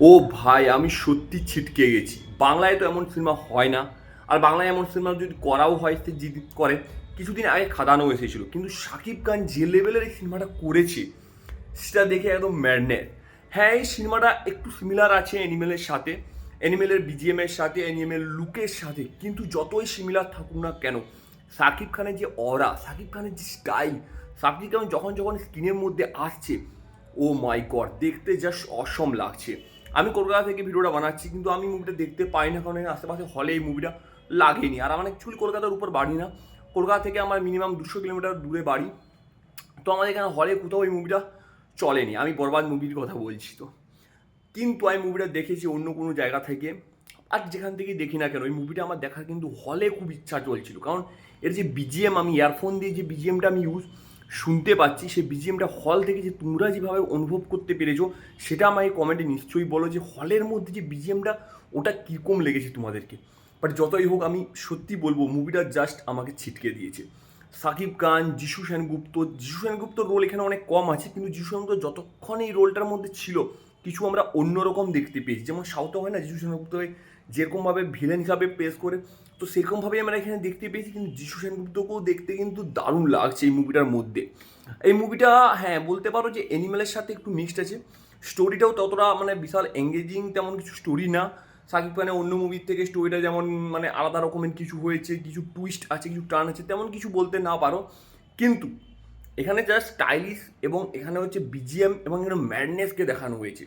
ও ভাই, আমি সত্যি ছিটকে গেছি। বাংলায় তো এমন সিনেমা হয় না। আর বাংলায় এমন সিনেমা যদি করাও হয়, সে জিদ করে। কিছুদিন আগে খাদানো এসেছিল। কিন্তু শাকিব খান যে লেভেলের এই সিনেমাটা করেছে, সেটা দেখে একদম ম্যাডনেস হ্যাঁ এই সিনেমাটা একটু সিমিলার আছে অ্যানিমেলের সাথে অ্যানিমেলের বিজিএমের সাথে অ্যানিমেল লুকের সাথে। কিন্তু যতই সিমিলার থাকুক না কেন শাকিব খানের যে অরা শাকিব খানের যে স্টাইল শাকিব খান যখন যখন স্ক্রিনের মধ্যে আসছে ও মাই গড দেখতে জাস্ট অসম লাগছে। আমি কলকাতা থেকে ভিডিওটা বানাচ্ছি, কিন্তু আমি মুভিটা দেখতে পাই না, কারণ আশেপাশে হলে এই মুভিটা লাগেনি। আর আমার অ্যাকচুয়ালি কলকাতার উপর বাড়ি না। কলকাতা থেকে আমার মিনিমাম দুশো কিলোমিটার দূরে বাড়ি। তো আমাদের এখানে হলে কোথাও এই মুভিটা চলেনি। আমি বরবাদ মুভির কথা বলছি তো। কিন্তু আমি মুভিটা দেখেছি অন্য কোনো জায়গা থেকে। আর যেখান থেকে দেখি না কেন ওই মুভিটা আমার দেখার কিন্তু হলে খুব ইচ্ছা চলছিল। কারণ এর যে বিজিএম আমি ইয়ারফোন দিয়ে যে বিজিএমটা আমি ইউজ শুনতে পাচ্ছি, সেই বিজিএমটা হল থেকে যে তোমরা যেভাবে অনুভব করতে পেরেছ, সেটা আমাকে কমেন্টে নিশ্চয়ই বলো যে হলের মধ্যে যে বিজিএমটা ওটা কীরকম লেগেছে তোমাদেরকে? বাট যতই হোক, আমি সত্যি বলব মুভিটা জাস্ট আমাকে ছিটকে দিয়েছে। সাকিব খান, যিশু সেনগুপ্ত, যিশু সেনগুপ্তর রোল এখানে অনেক কম আছে, কিন্তু যিশু সেনগুপ্ত যতক্ষণ এই রোলটার মধ্যে ছিল কিছু আমরা অন্যরকম দেখতে পেয়েছি। যেমন সাউথে হয় না, যিশু সেনগুপ্ত যেরকমভাবে ভিলেন হিসাবে পেশ করে, তো সেরকমভাবেই আমরা এখানে দেখতে পেয়েছি, কিন্তু যিশু সেনগুপ্তকেও দেখতে কিন্তু দারুণ লাগছে এই মুভিটার মধ্যে। এই মুভিটা হ্যাঁ বলতে পারো যে অ্যানিমেলের সাথে একটু মিক্সড আছে। স্টোরিটাও ততটা মানে বিশাল এঙ্গেজিং তেমন কিছু স্টোরি না। সাকিব খানের অন্য মুভির থেকে স্টোরিটা যেমন মানে আলাদা রকমের কিছু হয়েছে, কিছু টুইস্ট আছে, কিছু টার্ন আছে, তেমন কিছু বলতে না পারো। কিন্তু এখানে জাস্ট স্টাইলিশ এবং এখানে হচ্ছে বিজিএম এবং এখানে ম্যাডনেসকে দেখানো হয়েছে।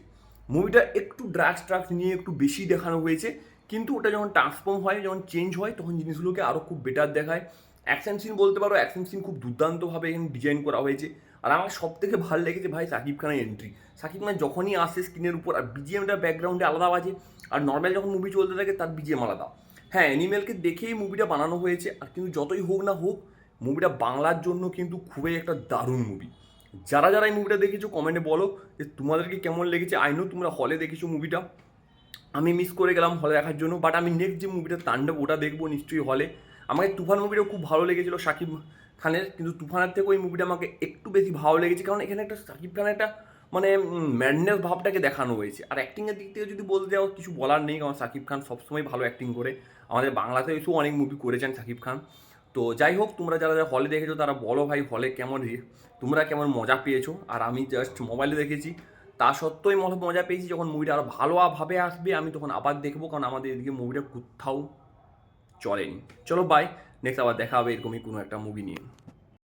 মুভিটা একটু ড্রাগস ট্রাগস নিয়ে একটু বেশি দেখানো হয়েছে, কিন্তু ওটা যখন ট্রান্সফর্ম হয়, যখন চেঞ্জ হয়, তখন জিনিসগুলোকে আরও খুব বেটার দেখায়। অ্যাকশন সিন বলতে পারো অ্যাকশন সিন খুব দুর্দান্তভাবে এখানে ডিজাইন করা হয়েছে। আর আমার সব থেকে ভালো লেগেছে ভাই সাকিব খানের এন্ট্রি সাকিব খান যখনই আসে স্ক্রিনের উপর, আর বিজিএমটা ব্যাকগ্রাউন্ডে আলাদা বাজে, আর নর্মাল যখন মুভি চলতে থাকে, তার বিজিএম আলাদা। হ্যাঁ অ্যানিমেলকে দেখেই মুভিটা বানানো হয়েছে, আর কিন্তু যতই হোক না হোক মুভিটা বাংলার জন্য কিন্তু খুবই একটা দারুণ মুভি যারা যারা এই মুভিটা দেখেছ কমেন্টে বলো যে তোমাদেরকে কেমন লেগেছে। আইনো তোমরা হলে দেখেছ মুভিটা আমি মিস করে গেলাম হলে দেখার জন্য বাট আমি নেক্সট যে মুভিটা তাণ্ডব, ওটা দেখব নিশ্চয়ই হলে আমাকে তুফান মুভিটাও খুব ভালো লেগেছিলো শাকিব খানের, কিন্তু তুফানের থেকে ওই মুভিটা আমাকে একটু বেশি ভালো লেগেছে, কারণ এখানে একটা শাকিব খানের একটা মানে ম্যাডনেস ভাবটাকে দেখানো হয়েছে। আর অ্যাক্টিংয়ের দিক থেকে যদি বলতে যাও, কিছু বলার নেই, কারণ শাকিব খান সবসময় ভালো অ্যাক্টিং করে। আমাদের বাংলাতে এসেও অনেক মুভি করেছেন শাকিব খান। তো যাই হোক, তোমরা যারা যারা হলে দেখেছ, তারা বলো ভাই হলে কেমন তোমরা কেমন মজা পেয়েছ? আর আমি জাস্ট মোবাইলে দেখেছি। তা সত্ত্বেও মজা পেয়েছি, যখন মুভিটা আরও ভালোভাবে আসবে, আমি তখন আবার দেখব, কারণ আমাদের এদিকে মুভিটা কোথাও চলেনি। চলো বাই নেক্সট আবার দেখা হবে এরকমই কোনো একটা মুভি নিয়ে।